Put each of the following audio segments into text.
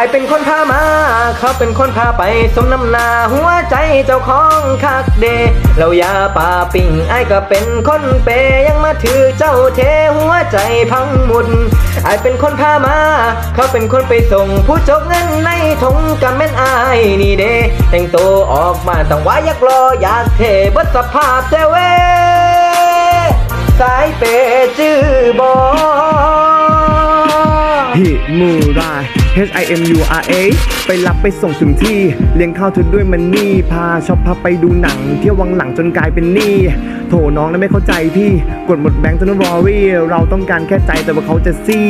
ไอเป็นคนพามา เขาเป็นคนพาไปสมน้ำหนาหัวใจเจ้าของคักเดเรายาป่าปิ่งไอก็เป็นคนเปยังมาถือเจ้าเทหัวใจพังหมุนไอเป็นคนพามา เขาเป็นคนไปส่ง ผู้จกเงินในทงกับแม่นไอนี่เดแต่งตัวออกมาต้องว่าอยากรออยากเทบัดสภาพเซเวสายเปย์จื้อบอ ฮิมูรา H I M U R A ไปรับไปส่งถึงที่เลี้ยงข้าวเธอด้วยมันนี่ พาชอบพาไปดูหนัง เที่ยววังหลังจนกลายเป็นหนี้โถน้องนั้นไม่เข้าใจพี่ กดหมดแบงค์จนวอรี่เราต้องการแค่ใจแต่ว่าเขาจะซี่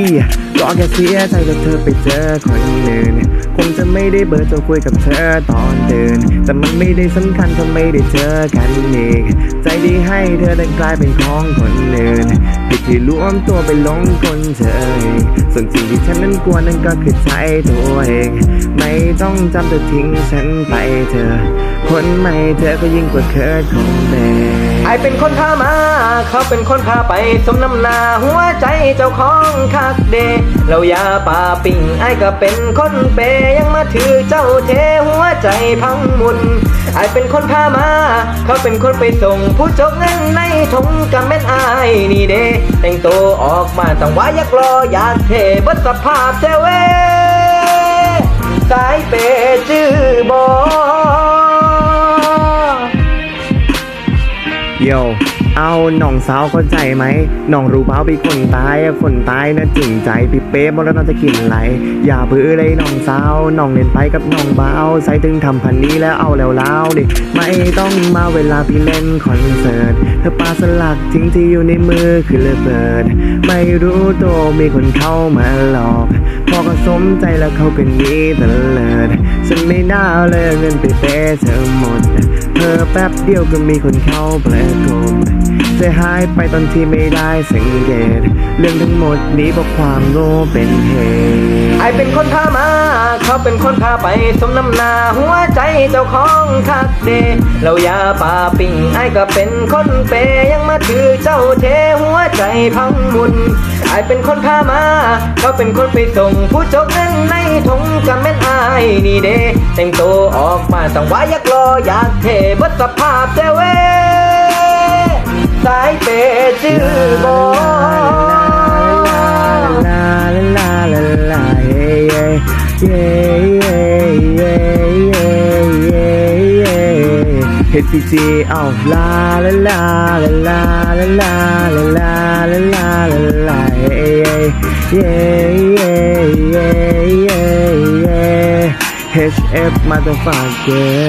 ก็แค่เสียใจกับเธอไปเจอคนอื่นคงจะไม่ได้เบอร์จะคุยกับเธอตอนเดิน แต่มันไม่ได้สำคัญถ้าไม่ได้เจอกันอีกใจดีให้เธอแต่กลายเป็นของคนอื่น ผิดที่รวมตัวไปหลงกลเธอเองส่วนสิ่งที่ฉันนั้นกลัวนั่นก็คือใจตัวเอง ไม่ต้องจำเธอทิ้งฉันไปเธอ คนใหม่เธอก็ยิ่งกว่าเคยคงเดไอเป็นคนพามา เขาเป็นคนพาไปสมน้ำหนาหัวใจเจ้าของคักเด เรายาป่าปิ่งไอก็เป็นคนเปยังมาถือเจ้าเทหัวใจพังมุนไอเป็นคนพามา เขาเป็นคนไปส่งผู้จกเงินในทงกับแม่นไอนี่เดแต่งตัวออกมาต้องว่าอยากรออยากเทบัสภาพเซเว่ โยเอาน้องสาวเข้าใจไหมน้องรู้เปล่าพี่คนตายอะคนตายนะจริงใจพี่เป๊ะบอกแล้วน้องจะกินอะไรอย่าเบื่อเลยน้องสาวน้องเล่นไปกับน้องเบาใส่ถึงทำพันนี้แล้วเอาแล้วเล่าดิไม่ต้องมาเวลาพี่เล่นคอนเสิร์ตเธอปาสลักทิ้งที่อยู่ในมือคือระเบิด ไม่รู้ตัวมีคนเข้ามาหลอกพอก็สมใจแล้วเขาก็หนีตะเลิ ดฉันไม่น่าเลยเงินไปเป๊ะเธอหมดเธอแป๊บเดียวก็มีคนเข้าประกบเธอหายไปตอนที่ไม่ได้สังเกต เรื่องทั้งหมดนี้เพราะความโง่เป็นเหตุ เขาเป็นคนพาไปสมน้ำหนาหัวใจเจ้าของคักเดเรายาป่าปิ่งไอ้ก็เป็นคนเปยังมาถือเจ้าเทหัวใจพังมุนไอ้เป็นคนพามาเขาเป็นคนไปส่งผู้จกเงินในทงกับแม่นไอายนี่เดแต่งตัวออกมาต้องว่าอยากรออยากเทบัสภาพเซเวสายเปย์จื้อบอ ลาลาลาลาเย่เย่เย่เย่เย่เย่ HF motherfucker